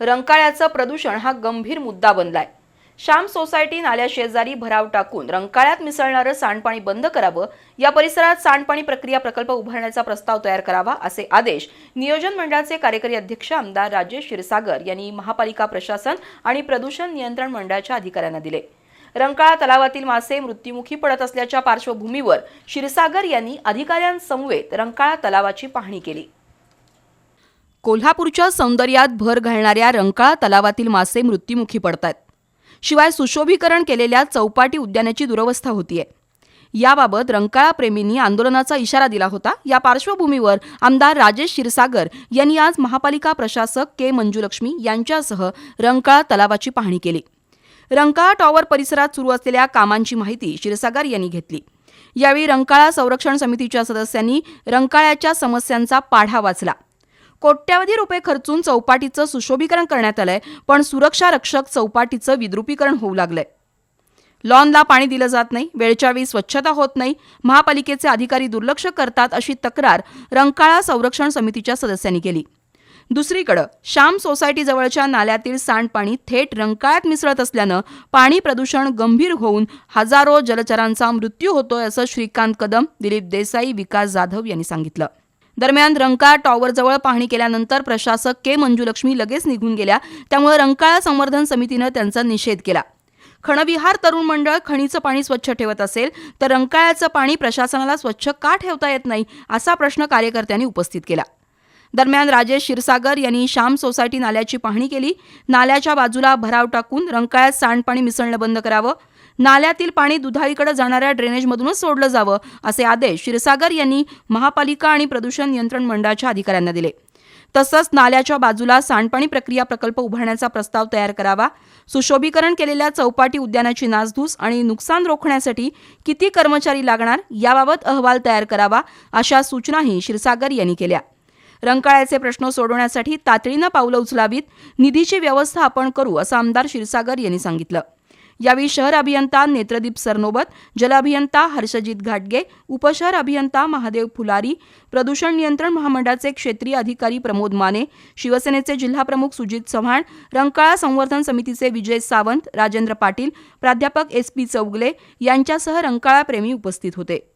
रंकाळ्याचं प्रदूषण हा गंभीर मुद्दा बनलाय. श्याम सोसायटी नाल्याशेजारी भराव टाकून रंकाळ्यात मिसळणारं सांडपाणी बंद करावं या परिसरात सांडपाणी प्रक्रिया प्रकल्प उभारण्याचा प्रस्ताव तयार करावा असे आदेश नियोजन मंडळाचे कार्यकारी अध्यक्ष आमदार राजेश क्षीरसागर यांनी महापालिका प्रशासन आणि प्रदूषण नियंत्रण मंडळाच्या अधिकाऱ्यांना दिले. रंकाळा तलावातील मासे मृत्युमुखी पडत असल्याच्या पार्श्वभूमीवर क्षीरसागर यांनी अधिकाऱ्यांसमवेत रंकाळा तलावाची पाहणी केली. कोल्हापूरच्या सौंदर्यात भर घालणाऱ्या रंकाळा तलावातील मासे मृत्युमुखी पडतात शिवाय सुशोभीकरण केलेल्या चौपाटी उद्यानाची दुरवस्था होतीये. याबाबत रंकाळा प्रेमींनी आंदोलनाचा इशारा दिला होता. या पार्श्वभूमीवर आमदार राजेश क्षीरसागर यांनी आज महापालिका प्रशासक के मंजुलक्ष्मी यांच्यासह रंकाळा तलावाची पाहणी केली. रंकाळा टॉवर परिसरात सुरू असलेल्या कामांची माहिती क्षीरसागर यांनी घेतली. यावेळी रंकाळा संरक्षण समितीच्या सदस्यांनी रंकाळ्याच्या समस्यांचा पाढा वाचला. कोट्यावधी रुपये खर्चून चौपाटीचं सुशोभीकरण करण्यात आलंय पण सुरक्षा रक्षक चौपाटीचं विद्रुपीकरण होऊ लागलंय. लॉनला पाणी दिलं जात नाही वेळच्या वेळी स्वच्छता होत नाही महापालिकेचे अधिकारी दुर्लक्ष करतात अशी तक्रार रंकाळा संरक्षण समितीच्या सदस्यांनी केली. दुसरीकडं श्याम सोसायटीजवळच्या नाल्यातील सांडपाणी थेट रंकाळ्यात मिसळत असल्यानं पाणी प्रदूषण गंभीर होऊन हजारो जलचरांचा मृत्यू होतोय असं श्रीकांत कदम दिलीप देसाई विकास जाधव यांनी सांगितलं. दरम्यान रंकाळ टॉवरजवळ पाहणी केल्यानंतर प्रशासक के. मंजुलक्ष्मी लगेच निघून गेल्या. त्यामुळे रंकाळा संवर्धन समितीनं त्यांचा निषेध केला. खणविहार तरुण मंडळ खणीचं पाणी स्वच्छ ठेवत असेल तर रंकाळ्याचं पाणी प्रशासनाला स्वच्छ का ठेवता येत नाही असा प्रश्न कार्यकर्त्यांनी उपस्थित केला. दरम्यान राजेश क्षीरसागर यांनी श्याम सोसायटी नाल्याची पाहणी केली. नाल्याच्या बाजूला भराव टाकून रंकाळ्यात सांडपाणी मिसळणं बंद करावं नाल्यातील पाणी दुधाळीकडे जाणाऱ्या ड्रेनेजमधूनच सोडलं जावं असे आदेश क्षीरसागर यांनी महापालिका आणि प्रदूषण नियंत्रण मंडळाच्या अधिकाऱ्यांना दिले. तसंच नाल्याच्या बाजूला सांडपाणी प्रक्रिया प्रकल्प उभारण्याचा प्रस्ताव तयार करावा सुशोभीकरण केलेल्या चौपाटी उद्यानाची नासधूस आणि नुकसान रोखण्यासाठी किती कर्मचारी लागणार याबाबत अहवाल तयार करावा अशा सूचनाही क्षीरसागर यांनी केल्या. रंकाळ्याचे प्रश्न सोडवण्यासाठी तातडीनं पावलं उचलावीत निधीची व्यवस्था आपण करू असं आमदार क्षीरसागर यांनी सांगितलं. यावेळी शहर अभियंता नेत्रदीप सरनोबत जलअभियंता हर्षजित घाटगे उपशहर अभियंता महादेव फुलारी प्रदूषण नियंत्रण महामंडळाचे क्षेत्रीय अधिकारी प्रमोद माने शिवसेनेचे जिल्हाप्रमुख सुजित चव्हाण रंकाळा संवर्धन समितीचे विजय सावंत राजेंद्र पाटील प्राध्यापक एस पी चौगले यांच्यासह रंकाळा प्रेमी उपस्थित होते.